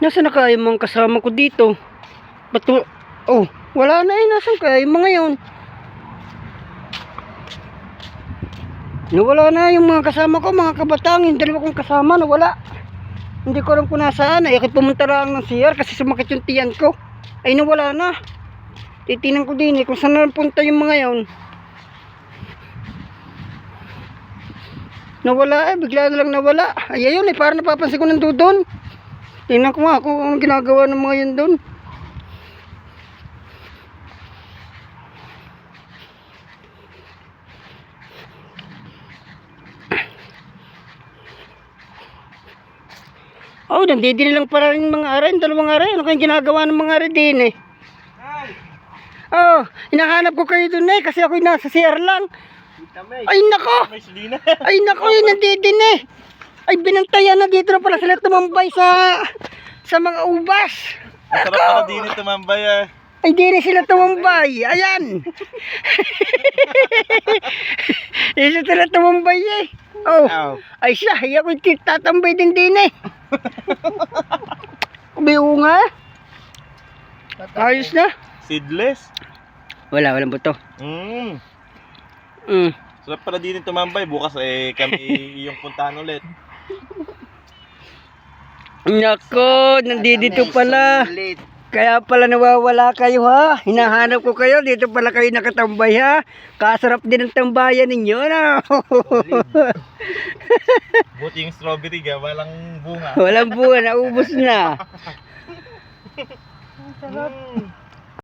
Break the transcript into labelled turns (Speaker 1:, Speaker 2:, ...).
Speaker 1: Nasaan na kaya mga kasama ko dito? Ba't Oh, wala na eh. Nasaan kaya yung mga yun? Nawala na yung mga kasama ko, mga kabataan. Yung dalawa kong kasama, nawala. Hindi ko alam kung nasaan. Ay, ako pumunta lang ng CR kasi sumakit yung tiyan ko. Ay, nawala na. Titinan ko din eh kung saan napunta yung mga yun. Nawala eh, bigla na lang nawala. Ay, ayun eh, parang napapansin ko nandun doon. Tingnan ko nga kung anong ginagawa ng mga yun doon. Oh, nandidin lang para rin mga aray, dalawang aray. Ano kayong ginagawa ng mga aray din eh? Oh, hinahanap ko kayo dun eh, kasi ako'y nasa CR lang.
Speaker 2: May.
Speaker 1: Ay, nako! Ay, nako, yun, nandidin eh. Ay, binantayan na dito na pala sila tumambay sa sa mga ubas.
Speaker 2: Masarap pala din ito mambay ah.
Speaker 1: Ay, di sila tumambay. Ayan. Di na sila tumambay eh. Oh,
Speaker 2: Ow.
Speaker 1: ay siya, ay ako'y tatambay din din eh. Biyo nga. Ayos na.
Speaker 2: Seedless.
Speaker 1: Wala, walang buto.
Speaker 2: Mm.
Speaker 1: Mm.
Speaker 2: Sarap pala din ito mambay. Bukas eh kami yung puntahan ulit.
Speaker 1: Nako, nandito pala. Kaya pala nawawala kayo ha. Hinahanap ko kayo. Dito pala kayo nakatambay ha. Kasarap din ang tambayan ninyo. No?
Speaker 2: Buti yung strawberry ga, walang bunga.
Speaker 1: Walang buwan. Naubos na.
Speaker 2: Mm.